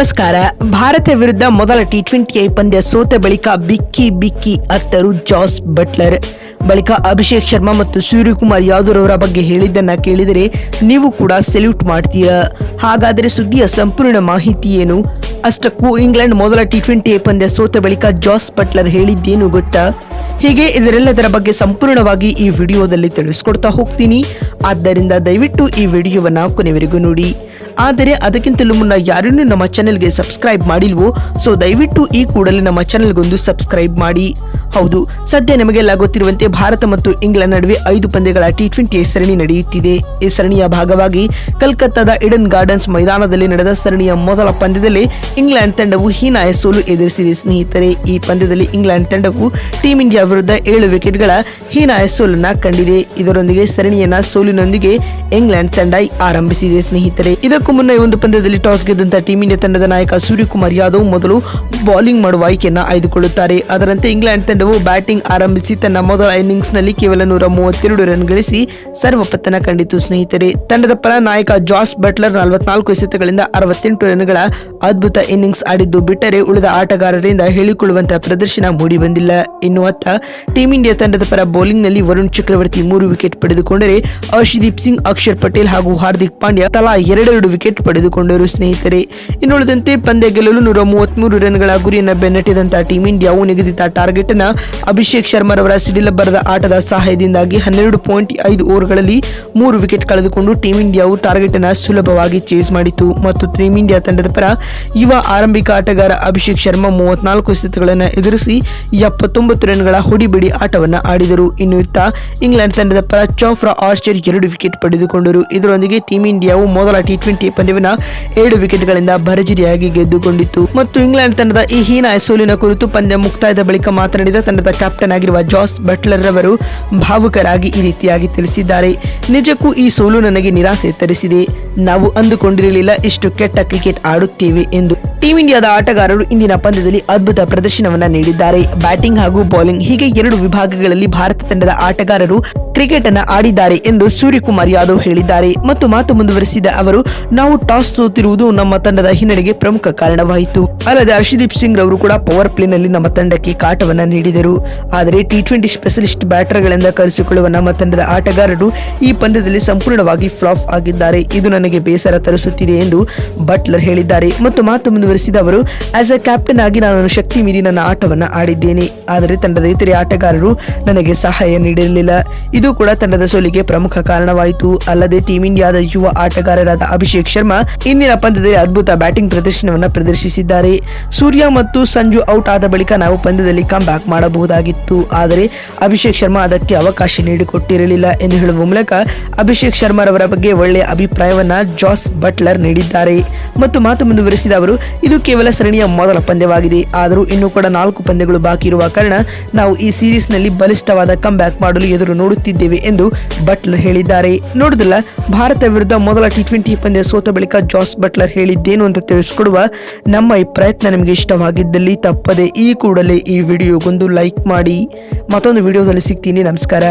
ನಮಸ್ಕಾರ. ಭಾರತ ವಿರುದ್ಧ ಮೊದಲ ಟಿ ಟ್ವೆಂಟಿ ಐ ಪಂದ್ಯ ಸೋತ ಬಳಿಕ ಬಿಕ್ಕಿ ಬಿಕ್ಕಿ ಅತ್ತರು ಜಾಸ್ ಬಟ್ಲರ್. ಬಳಿಕ ಅಭಿಷೇಕ್ ಶರ್ಮಾ ಮತ್ತು ಸೂರ್ಯಕುಮಾರ್ ಯಾದವ್ ಅವರ ಬಗ್ಗೆ ಹೇಳಿದ್ದನ್ನ ಕೇಳಿದರೆ ನೀವು ಕೂಡ ಸೆಲ್ಯೂಟ್ ಮಾಡ್ತೀರಾ. ಹಾಗಾದರೆ ಸುದ್ದಿಯ ಸಂಪೂರ್ಣ ಮಾಹಿತಿ ಏನು? ಅಷ್ಟಕ್ಕೂ ಇಂಗ್ಲೆಂಡ್ ಮೊದಲ ಟಿ ಟ್ವೆಂಟಿ ಐ ಪಂದ್ಯ ಸೋತ ಬಳಿಕ ಜಾಸ್ ಬಟ್ಲರ್ ಹೇಳಿದ್ದೇನು ಗೊತ್ತಾ? ಹೀಗೆ ಇದರೆಲ್ಲದರ ಬಗ್ಗೆ ಸಂಪೂರ್ಣವಾಗಿ ಈ ವಿಡಿಯೋದಲ್ಲಿ ತಿಳಿಸ್ಕೊಡ್ತಾ ಹೋಗ್ತೀನಿ. ಆದ್ದರಿಂದ ದಯವಿಟ್ಟು ಈ ವಿಡಿಯೋವನ್ನ ಕೊನೆವರೆಗೂ ನೋಡಿ. ಆದರೆ ಅದಕ್ಕಿಂತಲೂ ಮುನ್ನ ಯಾರನ್ನೂ ನಮ್ಮ ಚಾನೆಲ್ಗೆ ಸಬ್ಸ್ಕ್ರೈಬ್ ಮಾಡಿಲ್ವೋ ಸೊ ದಯವಿಟ್ಟು ಈ ಕೂಡಲೇ ನಮ್ಮ ಚಾನೆಲ್ಗೊಂದು ಸಬ್ಸ್ಕ್ರೈಬ್ ಮಾಡಿ. ಹೌದು, ಸದ್ಯ ನಮಗೆಲ್ಲ ಗೊತ್ತಿರುವಂತೆ ಭಾರತ ಮತ್ತು ಇಂಗ್ಲೆಂಡ್ ನಡುವೆ ಐದು ಪಂದ್ಯಗಳ ಟಿ ಟ್ವೆಂಟಿ ಸರಣಿ ನಡೆಯುತ್ತಿದೆ. ಈ ಸರಣಿಯ ಭಾಗವಾಗಿ ಕಲ್ಕತ್ತಾದ ಇಡನ್ ಗಾರ್ಡನ್ಸ್ ಮೈದಾನದಲ್ಲಿ ನಡೆದ ಸರಣಿಯ ಮೊದಲ ಪಂದ್ಯದಲ್ಲಿ ಇಂಗ್ಲೆಂಡ್ ತಂಡವು ಹೀನಾಯ ಸೋಲು ಎದುರಿಸಿದೆ. ಸ್ನೇಹಿತರೆ, ಈ ಪಂದ್ಯದಲ್ಲಿ ಇಂಗ್ಲೆಂಡ್ ತಂಡವು ಟೀಂ ಇಂಡಿಯಾ ವಿರುದ್ಧ ಏಳು ವಿಕೆಟ್ಗಳ ಹೀನಾಯ ಸೋಲನ್ನ ಕಂಡಿದೆ. ಇದರೊಂದಿಗೆ ಸರಣಿಯನ್ನ ಸೋಲಿನೊಂದಿಗೆ ಇಂಗ್ಲೆಂಡ್ ತಂಡ ಆರಂಭಿಸಿದೆ. ಸ್ನೇಹಿತರೆ, ಇದಕ್ಕೂ ಮುನ್ನ ಈ ಒಂದು ಪಂದ್ಯದಲ್ಲಿ ಟಾಸ್ ಗೆದ್ದಂತ ಟೀಂ ಇಂಡಿಯಾ ತಂಡದ ನಾಯಕ ಸೂರ್ಯಕುಮಾರ್ ಯಾದವ್ ಮೊದಲು ಬೌಲಿಂಗ್ ಮಾಡುವ ಆಯ್ಕೆಯನ್ನ ಆಯ್ದುಕೊಳ್ಳುತ್ತಾರೆ. ಅದರಂತೆ ಇಂಗ್ಲೆಂಡ್ ತಂಡವು ಬ್ಯಾಟಿಂಗ್ ಆರಂಭಿಸಿ ತನ್ನ ಮೊದಲ ಇನ್ನಿಂಗ್ಸ್ನಲ್ಲಿ ಕೇವಲ ನೂರ ಮೂವತ್ತೆರಡು ರನ್ ಗಳಿಸಿ ಸರ್ವಪತನ ಕಂಡಿತು. ಸ್ನೇಹಿತರೆ, ತಂಡದ ಪರ ನಾಯಕ ಜಾಸ್ ಬಟ್ಲರ್ ನಲವತ್ನಾಲ್ಕು ಎಸೆತಗಳಿಂದ ಅರವತ್ತೆಂಟು ರನ್ಗಳ ಅದ್ಭುತ ಇನ್ನಿಂಗ್ಸ್ ಆಡಿದ್ದು ಬಿಟ್ಟರೆ ಉಳಿದ ಆಟಗಾರರಿಂದ ಹೇಳಿಕೊಳ್ಳುವಂತಹ ಪ್ರದರ್ಶನ ಮೂಡಿಬಂದಿಲ್ಲ ಇನ್ನು ಅತ್ತ ಟೀಂ ಇಂಡಿಯಾ ತಂಡದ ಪರ ಬೌಲಿಂಗ್ನಲ್ಲಿ ವರುಣ್ ಚಕ್ರವರ್ತಿ ಮೂರು ವಿಕೆಟ್ ಪಡೆದುಕೊಂಡರೆ ಅರ್ಷದೀಪ್ ಸಿಂಗ್, ಅಕ್ಷರ್ ಪಟೇಲ್ ಹಾಗೂ ಹಾರ್ದಿಕ್ ಪಾಂಡ್ಯ ತಲಾ ಎರಡೆರಡು ವಿಕೆಟ್ ಪಡೆದುಕೊಂಡರು. ಸ್ನೇಹಿತರೆ, ಇನ್ನುಳಿದಂತೆ ಪಂದ್ಯ ಗೆಲ್ಲಲು ನೂರ ಮೂವತ್ಮೂರು ರನ್ಗಳ ಗುರಿಯನ್ನು ಬೆನ್ನಟ್ಟಿದಂತಹ ಟೀಂ ಇಂಡಿಯಾವು ನಿಗದಿತ ಟಾರ್ಗೆಟ್ ಅನ್ನ ಅಭಿಷೇಕ್ ಶರ್ಮಾರವರ ಸಿಡಿಲಬ್ಬರದ ಆಟದ ಸಹಾಯದಿಂದಾಗಿ ಹನ್ನೆರಡು ಪಾಯಿಂಟ್ ಐದು ಓವರ್ಗಳಲ್ಲಿ ಮೂರು ವಿಕೆಟ್ ಕಳೆದುಕೊಂಡು ಟೀಂ ಇಂಡಿಯಾವು ಟಾರ್ಗೆಟ್ ಅನ್ನು ಸುಲಭವಾಗಿ ಚೇಸ್ ಮಾಡಿತು. ಮತ್ತು ಟೀಂ ಇಂಡಿಯಾ ತಂಡದ ಪರ ಯುವ ಆರಂಭಿಕ ಆಟಗಾರ ಅಭಿಷೇಕ್ ಶರ್ಮಾ ಮೂವತ್ನಾಲ್ಕು ಸ್ಥಿತಿಗಳನ್ನು ಎದುರಿಸಿ ಎಪ್ಪತ್ತೊಂಬತ್ತು ರನ್ಗಳ ಹೊಡಿಬಿಡಿ ಆಟವನ್ನು ಆಡಿದರು. ಇನ್ನು ಇತ್ತ ಇಂಗ್ಲೆಂಡ್ ತಂಡದ ಪರ ಚೌಫ್ರಾ ಆರ್ಚರ್ ಎರಡು ವಿಕೆಟ್ ಪಡೆದುಕೊಂಡರು. ಇದರೊಂದಿಗೆ ಟೀಂ ಇಂಡಿಯಾವು ಮೊದಲ ಟಿ ಟ್ವೆಂಟಿ ಪಂದ್ಯವನ್ನ ಏಳು ವಿಕೆಟ್ಗಳಿಂದ ಭರಜರಿಯಾಗಿ ಗೆದ್ದುಕೊಂಡಿತ್ತು. ಮತ್ತು ಇಂಗ್ಲೆಂಡ್ ತಂಡದ ಈ ಹೀನಾಯ ಸೋಲಿನ ಕುರಿತು ಪಂದ್ಯ ಮುಕ್ತಾಯದ ಬಳಿಕ ಮಾತನಾಡಿದ ತಂಡದ ಕ್ಯಾಪ್ಟನ್ ಆಗಿರುವ ಜಾಸ್ ಬಟ್ಲರ್ ರವರು ಭಾವುಕರಾಗಿ ಈ ರೀತಿಯಾಗಿ ತಿಳಿಸಿದ್ದಾರೆ. ನಿಜಕ್ಕೂ ಈ ಸೋಲು ನನಗೆ ನಿರಾಸೆ ತರಿಸಿದೆ. ನಾವು ಅಂದುಕೊಂಡಿರಲಿಲ್ಲ ಇಷ್ಟು ಕೆಟ್ಟ ಕ್ರಿಕೆಟ್ ಆಡುತ್ತೇವೆ ಎಂದು. ಟೀಂ ಇಂಡಿಯಾದ ಆಟಗಾರರು ಇಂದಿನ ಪಂದ್ಯದಲ್ಲಿ ಅದ್ಭುತ ಪ್ರದರ್ಶನವನ್ನ ನೀಡಿದ್ದಾರೆ. ಬ್ಯಾಟಿಂಗ್ ಹಾಗೂ ಬೌಲಿಂಗ್ ಹೀಗೆ ಎರಡು ವಿಭಾಗಗಳಲ್ಲಿ ಭಾರತ ತಂಡದ ಆಟಗಾರರು ಕ್ರಿಕೆಟ್ ಅನ್ನ ಆಡಿದ್ದಾರೆ ಎಂದು ಸೂರ್ಯಕುಮಾರ್ ಯಾದವ್ ಹೇಳಿದ್ದಾರೆ. ಮತ್ತು ಮಾತು ಮುಂದುವರೆಸಿದ ಅವರು, ನಾವು ಟಾಸ್ ಸೋತಿರುವುದು ನಮ್ಮ ತಂಡದ ಹಿನ್ನಡೆಗೆ ಪ್ರಮುಖ ಕಾರಣವಾಯಿತು. ಅಲ್ಲದೆ ಹರ್ಷದೀಪ್ ಸಿಂಗ್ ರವರು ಕೂಡ ಪವರ್ ಪ್ಲೇ ನಲ್ಲಿ ನಮ್ಮ ತಂಡಕ್ಕೆ ಕಾಟವನ್ನ ನೀಡಿದರು. ಆದರೆ ಟಿ ಟ್ವೆಂಟಿ ಸ್ಪೆಷಲಿಸ್ಟ್ ಬ್ಯಾಟರ್ಗಳಿಂದ ಕರೆಸಿಕೊಳ್ಳುವ ನಮ್ಮ ತಂಡದ ಆಟಗಾರರು ಈ ಪಂದ್ಯದಲ್ಲಿ ಸಂಪೂರ್ಣವಾಗಿ ಫ್ಲಾಪ್ ಆಗಿದ್ದಾರೆ. ಇದು ನನಗೆ ಬೇಸರ ತರಿಸುತ್ತಿದೆ ಎಂದು ಬಟ್ಲರ್ ಹೇಳಿದ್ದಾರೆ. ಮತ್ತು ಮಾತು ಮುಂದುವರೆಸಿದ ಅವರು ಆಸ್ ಅ ಕ್ಯಾಪ್ಟನ್ ಆಗಿ ನಾನು ಶಕ್ತಿ ಮೀರಿ ನನ್ನ ಆಟವನ್ನು ಆಡಿದ್ದೇನೆ. ಆದರೆ ತಂಡದ ಇತರೆ ಆಟಗಾರರು ನನಗೆ ಸಹಾಯ ನೀಡಿರಲಿಲ್ಲ ಇದು ಕೂಡ ತಂಡದ ಸೋಲಿಗೆ ಪ್ರಮುಖ ಕಾರಣವಾಯಿತು. ಅಲ್ಲದೆ ಟೀಂ ಇಂಡಿಯಾದ ಯುವ ಆಟಗಾರರಾದ ಅಭಿಷೇಕ್ ಶರ್ಮಾ ಇಂದಿನ ಪಂದ್ಯದಲ್ಲಿ ಅದ್ಭುತ ಬ್ಯಾಟಿಂಗ್ ಪ್ರದರ್ಶನವನ್ನು ಪ್ರದರ್ಶಿಸಿದ್ದಾರೆ. ಸೂರ್ಯ ಮತ್ತು ಸಂಜು ಔಟ್ ಆದ ಬಳಿಕ ನಾವು ಪಂದ್ಯದಲ್ಲಿ ಕಮ್ ಬ್ಯಾಕ್ ಮಾಡಬಹುದಾಗಿತ್ತು. ಆದರೆ ಅಭಿಷೇಕ್ ಶರ್ಮಾ ಅದಕ್ಕೆ ಅವಕಾಶ ನೀಡಿಕೊಟ್ಟಿರಲಿಲ್ಲ ಎಂದು ಹೇಳುವ ಮೂಲಕ ಅಭಿಷೇಕ್ ಶರ್ಮಾರವರ ಬಗ್ಗೆ ಒಳ್ಳೆಯ ಅಭಿಪ್ರಾಯವನ್ನ ಜಾಸ್ ಬಟ್ಲರ್ ನೀಡಿದ್ದಾರೆ. ಮತ್ತು ಮಾತು ಮುಂದುವರೆಸಿದ ಅವರು, ಇದು ಕೇವಲ ಸರಣಿಯ ಮೊದಲ ಪಂದ್ಯವಾಗಿದೆ. ಆದರೂ ಇನ್ನೂ ಕೂಡ ನಾಲ್ಕು ಪಂದ್ಯಗಳು ಬಾಕಿ ಇರುವ ಕಾರಣ ನಾವು ಈ ಸೀರೀಸ್ನಲ್ಲಿ ಬಲಿಷ್ಠವಾದ ಕಮ್ ಬ್ಯಾಕ್ ಮಾಡಲು ಎದುರು ನೋಡುತ್ತಿದ್ದೇವೆ ಎಂದು ಬಟ್ಲರ್ ಹೇಳಿದ್ದಾರೆ. ನೋಡುದಿಲ್ಲ ಭಾರತ ವಿರುದ್ಧ ಮೊದಲ ಟಿ ಟ್ವೆಂಟಿ ಪಂದ್ಯ ಸೋತ ಬಳಿಕ ಜಾಸ್ ಬಟ್ಲರ್ ಹೇಳಿದ್ದೇನು ಅಂತ ತಿಳಿಸಿಕೊಡುವ ನಮ್ಮ ಈ ಪ್ರಯತ್ನ ನಿಮಗೆ ಇಷ್ಟವಾಗಿದ್ದಲ್ಲಿ ತಪ್ಪದೆ ಈ ಕೂಡಲೇ ಈ ವಿಡಿಯೋಗೊಂದು ಲೈಕ್ ಮಾಡಿ. ಮತ್ತೊಂದು ವಿಡಿಯೋದಲ್ಲಿ ಸಿಗ್ತೀನಿ. ನಮಸ್ಕಾರ.